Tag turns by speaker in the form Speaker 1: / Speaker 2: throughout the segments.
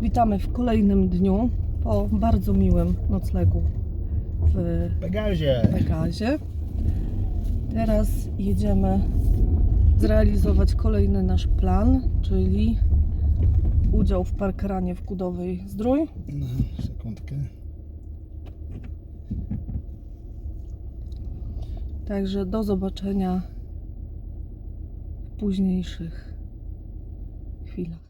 Speaker 1: Witamy w kolejnym dniu po bardzo miłym noclegu w
Speaker 2: Pegazie.
Speaker 1: Pegazie. Teraz jedziemy zrealizować kolejny nasz plan, czyli udział w parkranie w Kudowej Zdrój.
Speaker 2: No, sekundkę.
Speaker 1: Także do zobaczenia w późniejszych chwilach.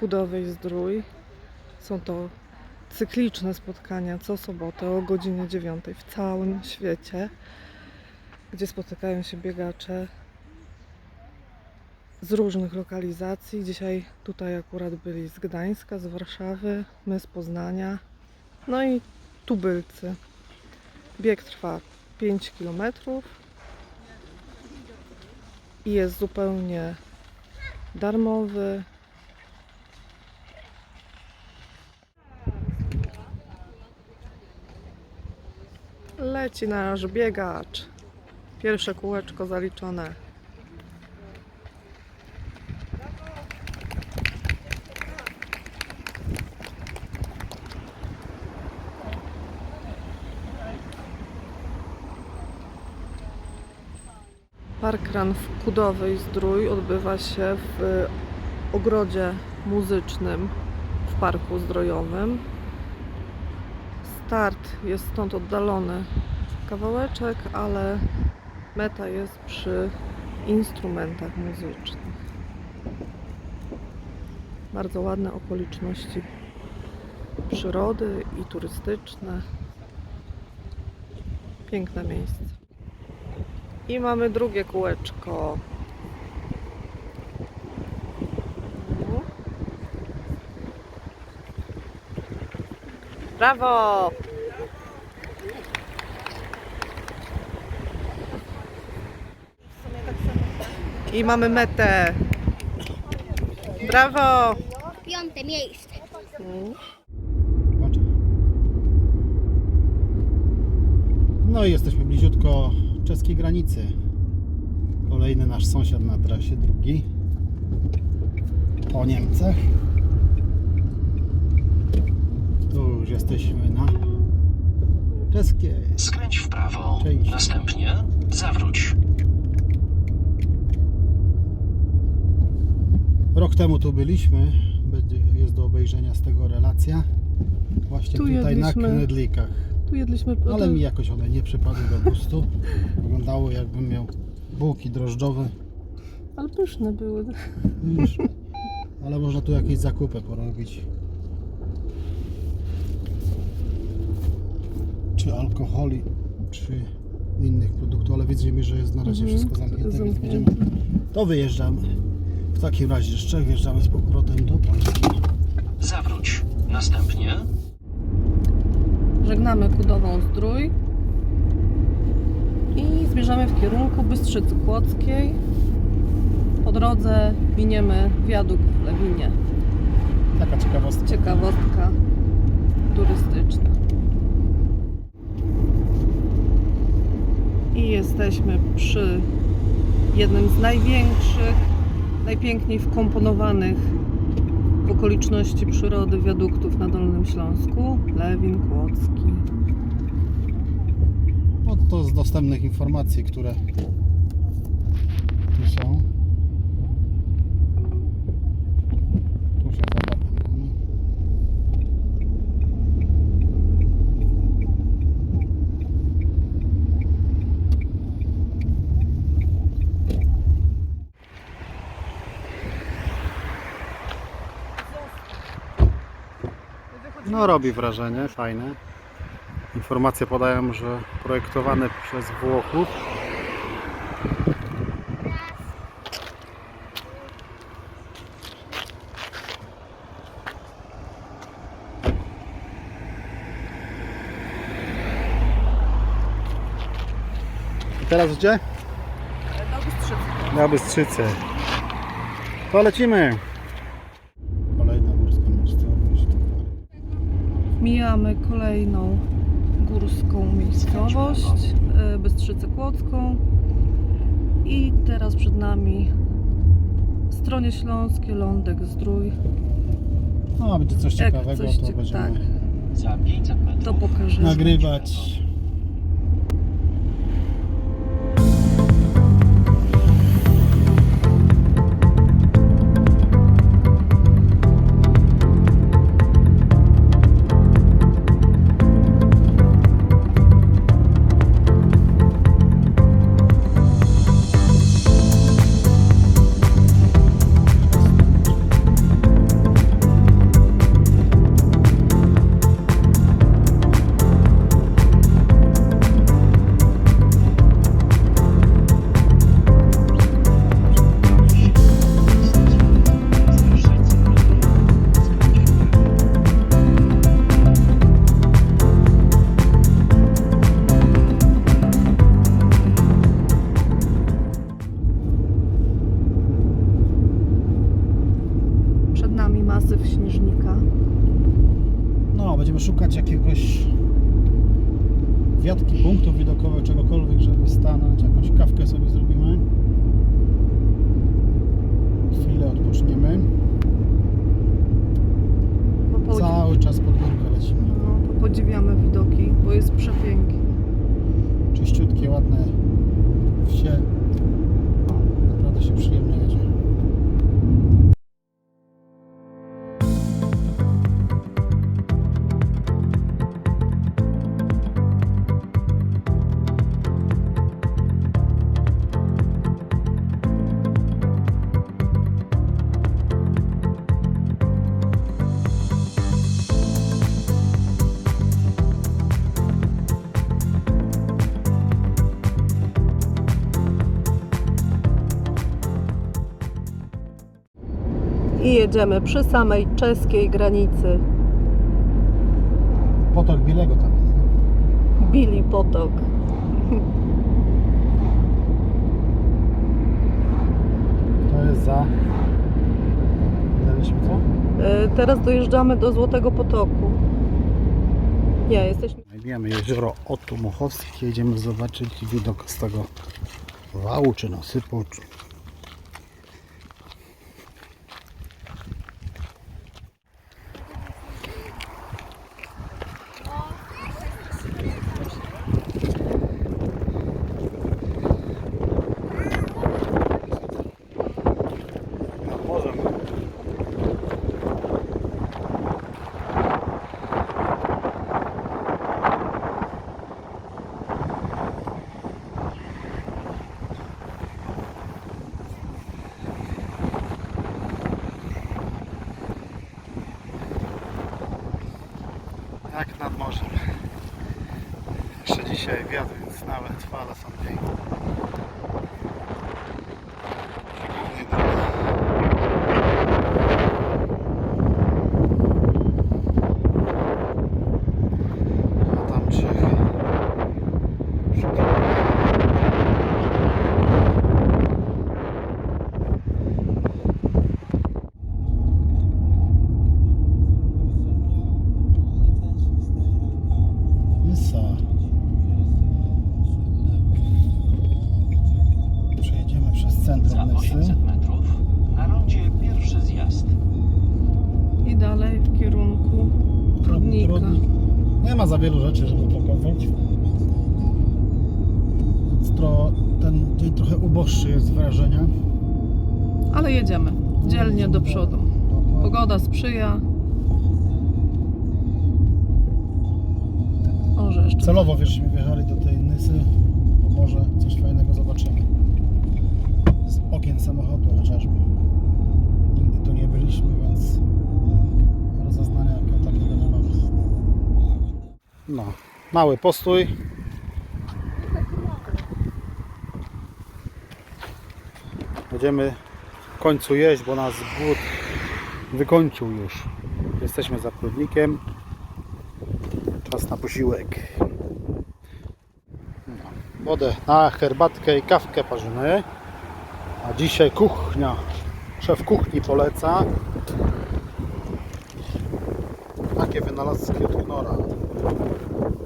Speaker 1: Kudowej Zdrój. Są to cykliczne spotkania co sobotę o godzinie 9 w całym świecie, gdzie spotykają się biegacze z różnych lokalizacji. Dzisiaj tutaj akurat byli z Gdańska, z Warszawy, my z Poznania, no i tubylcy. Bieg trwa 5 kilometrów i jest zupełnie darmowy. Leci nasz biegacz. Pierwsze kółeczko zaliczone. Parkrun w Kudowej Zdrój odbywa się w ogrodzie muzycznym w Parku Zdrojowym. Start jest stąd oddalony kawałeczek, ale meta jest przy instrumentach muzycznych. Bardzo ładne okoliczności przyrody i turystyczne. Piękne miejsce. I mamy drugie kółeczko. Brawo! I mamy metę. Brawo!
Speaker 3: Piąte miejsce.
Speaker 2: No i jesteśmy bliziutko czeskiej granicy. Kolejny nasz sąsiad na trasie, drugi. Po Niemcach. Tu już jesteśmy na czeskiej.
Speaker 4: Skręć w prawo.
Speaker 2: Część.
Speaker 4: Następnie zawróć.
Speaker 2: Rok temu tu byliśmy. Będzie, jest do obejrzenia z tego relacja. Właśnie
Speaker 1: Tu
Speaker 2: tutaj na
Speaker 1: jedliśmy-
Speaker 2: Knedlikach.
Speaker 1: Tu jedliśmy.
Speaker 2: Ale mi jakoś one nie przypadły do gustu. Wyglądało jakbym miał bułki drożdżowe.
Speaker 1: Ale pyszne były.
Speaker 2: Już. Ale można tu jakieś zakupy porobić. Czy alkoholi, czy innych produktów, ale widzimy, że jest na razie
Speaker 1: Mhm,
Speaker 2: wszystko zamknięte, więc będziemy. To wyjeżdżamy. W takim razie z Czech wjeżdżamy z powrotem do Polski.
Speaker 4: Zawróć. Następnie
Speaker 1: Żegnamy Kudową Zdrój i zmierzamy w kierunku Bystrzycy Kłodzkiej. Po drodze miniemy wiadukt w Lewinie.
Speaker 2: Taka ciekawostka.
Speaker 1: Ciekawostka turystyczna. I jesteśmy przy jednym z największych, najpiękniej wkomponowanych w okoliczności przyrody wiaduktów na Dolnym Śląsku, Lewin Kłodzki.
Speaker 2: No to z dostępnych informacji, które tu są. No robi wrażenie, fajne. Informacje podają, że projektowane przez Włochów. I teraz gdzie?
Speaker 1: Do Bystrzycy.
Speaker 2: Na Bystrzycę. To lecimy.
Speaker 1: Mijamy kolejną górską miejscowość, e, Bystrzycę Kłodzką. I teraz przed nami Stronie Śląskie, Lądek, Zdrój.
Speaker 2: No, będzie coś ciekawego,
Speaker 1: coś
Speaker 2: to będziemy
Speaker 1: tak.
Speaker 4: Za 500 metrów.
Speaker 1: To pokażemy.
Speaker 2: nagrywać.
Speaker 1: Podziwiamy widoki, bo jest przepięknie.
Speaker 2: Czyściutkie, ładne wsie. Naprawdę się przyjemnie jedzie.
Speaker 1: I jedziemy przy samej czeskiej granicy.
Speaker 2: Potok Bielego tam jest. nie?
Speaker 1: Bili Potok.
Speaker 2: To jest za... Daliśmy co?
Speaker 1: E, Teraz dojeżdżamy do Złotego Potoku. Nie, jesteśmy.
Speaker 2: Znajdujemy jezioro Otumochowskie. Jedziemy zobaczyć widok z tego wału czy nasypu. Czy... Jak nad morzem. Jeszcze dzisiaj wiatr, więc nawet fale są piękne. Głównie droga. A tam Czechy. Przed Nysa. Przejedziemy przez
Speaker 4: Za
Speaker 2: centrum Nysy.
Speaker 4: 800 metrów. Na rondzie pierwszy zjazd.
Speaker 1: I dalej w kierunku Trudnika.
Speaker 2: Trudnik. Nie ma za wielu rzeczy, żeby pokazać. Więc tro, ten dzień trochę uboższy jest z wrażenia.
Speaker 1: Ale jedziemy. Dzielnie do przodu.
Speaker 2: Dokładnie.
Speaker 1: Pogoda sprzyja.
Speaker 2: Celowo wierzmy wjechali do tej Nysy, bo może coś fajnego zobaczymy. Z okien samochodu chociażby. Nigdy tu nie byliśmy, więc rozeznania takiego nie mamy. Mały postój. Będziemy w końcu jeść, bo nas głód wykończył już. Jesteśmy za prudnikiem. Czas na posiłek. Wodę na herbatkę i kawkę parzymy. A dzisiaj kuchnia. Szef kuchni poleca. Takie wynalazki od Knora.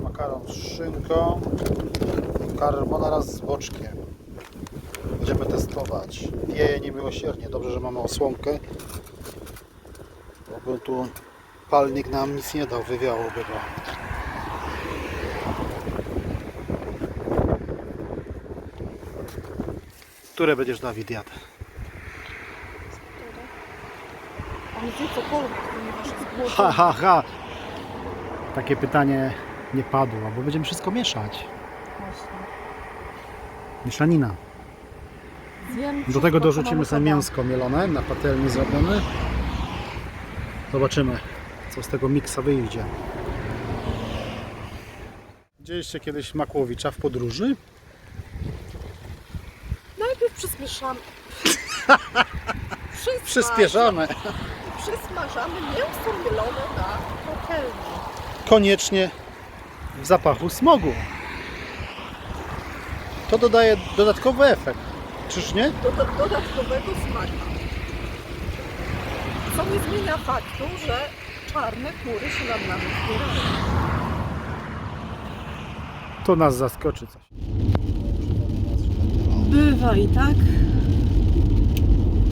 Speaker 2: Makaron z szynką. Carbonara z boczkiem. Będziemy testować. Wieje niemiłosiernie. Dobrze, że mamy osłonkę. Bo tu palnik nam nic nie dał. Wywiałoby go. Które będziesz Dawid jadł?
Speaker 1: Cokolwiek, ponieważ
Speaker 2: Ha, ha, ha. Takie pytanie nie padło, bo będziemy wszystko mieszać. Mieszanina.
Speaker 1: Zjem
Speaker 2: Do tego
Speaker 1: wszystko,
Speaker 2: dorzucimy sobie mięsko mielone, na patelni zrobione. Zobaczymy, co z tego miksa wyjdzie. Widzieliście kiedyś Makłowicza w podróży?
Speaker 1: Najpierw przysmieszamy. Przysma-
Speaker 2: Przyspieszamy.
Speaker 1: Przysmażamy mięso mielone na patelni.
Speaker 2: Koniecznie w zapachu smogu. To dodaje dodatkowy efekt. Czyż nie?
Speaker 1: Do, do, dodatkowego smaku. Co nie zmienia faktu, że czarne kury się nad nami zbierają.
Speaker 2: To nas zaskoczy coś.
Speaker 1: Bywa i tak.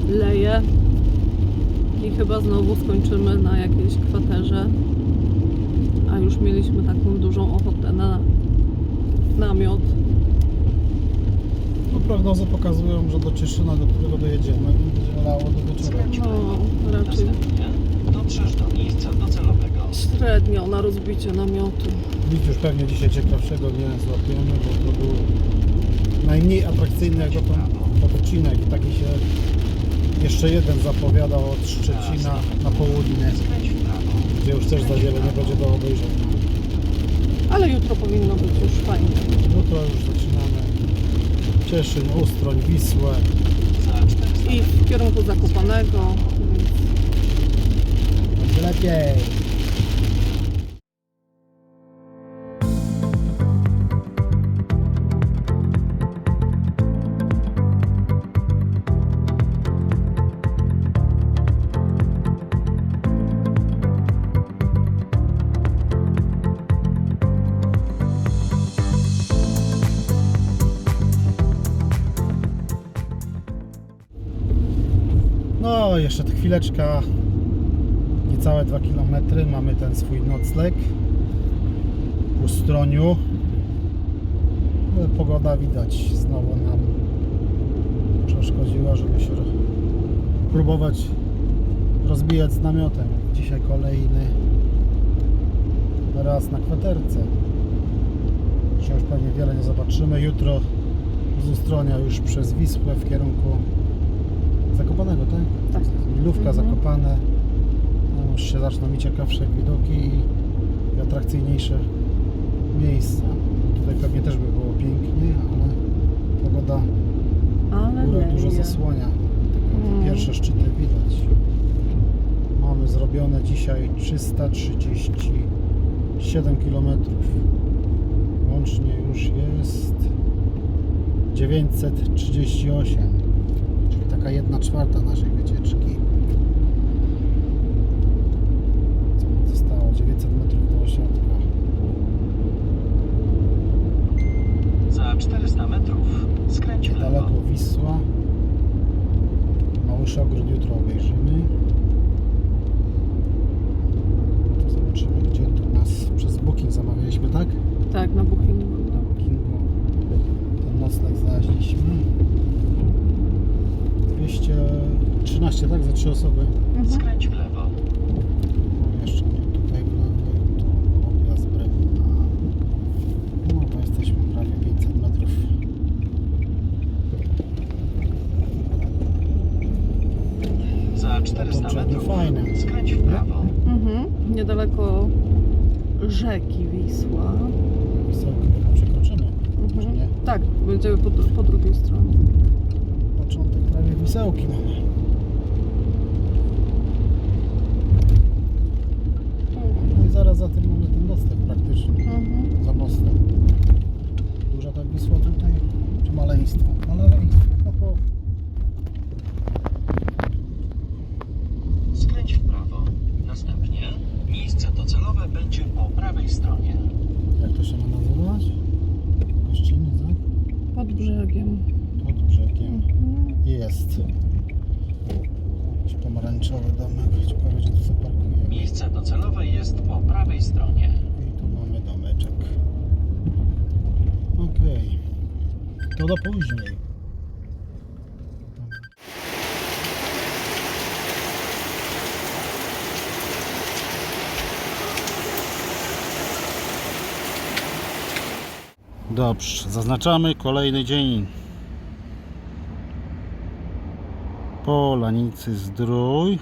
Speaker 1: Leje. I chyba znowu skończymy na jakiejś kwaterze. A już mieliśmy taką dużą ochotę na namiot.
Speaker 2: No, prognozy pokazują, że do Cieszyna, do którego dojedziemy, będzie lało do wieczora.
Speaker 1: No, raczej
Speaker 4: dotrzesz do miejsca docelowego.
Speaker 1: średnio na rozbicie namiotu.
Speaker 2: Nic już pewnie dzisiaj ciekawszego nie złapiemy, bo to był najmniej atrakcyjny jak dotąd odcinek. Taki się jeszcze jeden zapowiadał od Szczecina na południe, gdzie już też za wiele nie będzie do obejrzenia.
Speaker 1: Ale jutro powinno być już fajnie.
Speaker 2: Jutro już zaczynamy Cieszyn, Ustroń, Wisłę.
Speaker 4: Za 400
Speaker 1: I w kierunku Zakopanego. Więc
Speaker 2: Będzie lepiej. Chwileczka, niecałe 2 km. Mamy ten swój nocleg w Ustroniu. Ale pogoda widać znowu nam przeszkodziła, żeby się próbować rozbijać z namiotem. Dzisiaj kolejny raz na kwaterce. Dzisiaj już pewnie wiele nie zobaczymy. Jutro z Ustronia już przez Wisłę w kierunku Zakopanego, tak?
Speaker 1: tak.
Speaker 2: Milówka. Zakopane. No, już się zaczną mi ciekawsze widoki i, atrakcyjniejsze miejsca. Tutaj pewnie też by było pięknie, ale pogoda
Speaker 1: Ale
Speaker 2: górę dużo zasłania. Tylko
Speaker 1: Mm.
Speaker 2: te pierwsze szczyty widać. Mamy zrobione dzisiaj 337 km. Łącznie już jest 938, czyli taka 1 czwarta naszej wycieczki. 500 metrów do ośrodka.
Speaker 4: Za 400 metrów skręć w lewo.
Speaker 2: Daleko Wisła. Małyszy ogród jutro obejrzymy. No zobaczymy, gdzie tu nas przez Booking zamawialiśmy, tak?
Speaker 1: Tak, na bookingu.
Speaker 2: Na Bookingu ten nocleg znaleźliśmy. 213, tak? Za trzy osoby.
Speaker 1: Mhm.
Speaker 4: Skręć w lewo.
Speaker 1: Niedaleko rzeki Wisła.
Speaker 2: Chyba przekroczymy. Czy nie?
Speaker 1: Tak, będziemy po, po drugiej stronie.
Speaker 2: Początek prawie Wisełki mamy. No i zaraz za tym mamy ten mostek praktycznie.
Speaker 1: Mhm.
Speaker 2: Za mostem. Duża ta Wisła tutaj, czy maleństwo? Maleństwo. Ho, ho.
Speaker 4: Skręć w prawo. Następnie miejsce docelowe będzie po prawej stronie.
Speaker 2: Jak to się ma nazywać? Gościnica?
Speaker 1: Pod brzegiem.
Speaker 2: Pod brzegiem.
Speaker 1: Mhm.
Speaker 2: Jest. Jakiś pomarańczowy domek. Ciekawe, gdzie tu zaparkujemy.
Speaker 4: Miejsce docelowe jest po prawej stronie.
Speaker 2: I tu mamy domeczek. Okej. To do później. Dobrze, zaznaczamy kolejny dzień. Polanicy Zdrój.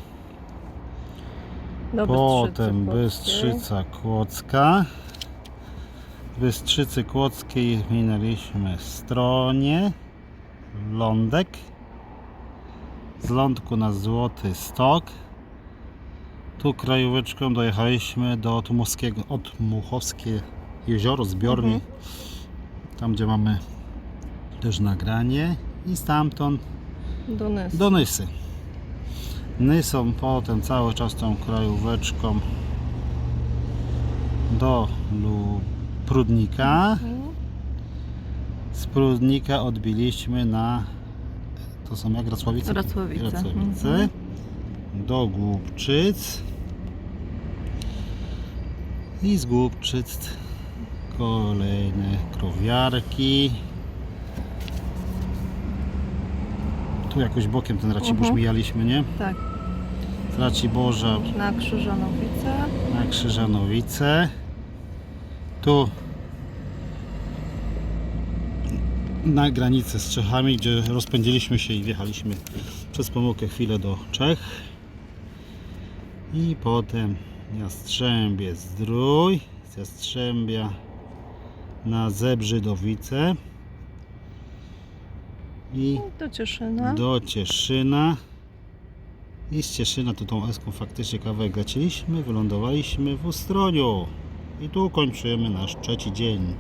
Speaker 1: Do
Speaker 2: Potem Bystrzyca Kłodzka. Bystrzycy Kłodzkiej minęliśmy stronie. Lądek. Z lądku na Złoty Stok. Tu krajóweczką dojechaliśmy do Otmuchowskiego, Otmuchowskie jezioro, zbiornik.
Speaker 1: Mhm.
Speaker 2: Tam gdzie mamy też nagranie. I stamtąd.
Speaker 1: Do Nys.
Speaker 2: do Nysy. Nysą potem cały czas tą krajóweczką do Prudnika.
Speaker 1: Mhm.
Speaker 2: Z Prudnika odbiliśmy na to są jak Racławice?
Speaker 1: Racławice.
Speaker 2: Racławice.
Speaker 1: Mhm.
Speaker 2: Do Głubczyc. I z Głubczyc kolejne krowiarki. Tu jakoś bokiem ten Racibórz
Speaker 1: Mhm.
Speaker 2: mijaliśmy, nie?
Speaker 1: Tak,
Speaker 2: Raciborza
Speaker 1: na Krzyżanowice.
Speaker 2: na Krzyżanowice. Tu na granicy z Czechami, gdzie rozpędziliśmy się i wjechaliśmy przez pomyłkę chwilę do Czech. I potem Jastrzębie Zdrój, z Jastrzębia na Zebrzydowice i
Speaker 1: Do Cieszyna.
Speaker 2: do Cieszyna. I z Cieszyna tu tą eską faktycznie kawałek leciliśmy, wylądowaliśmy w Ustroniu. I tu kończymy nasz trzeci dzień.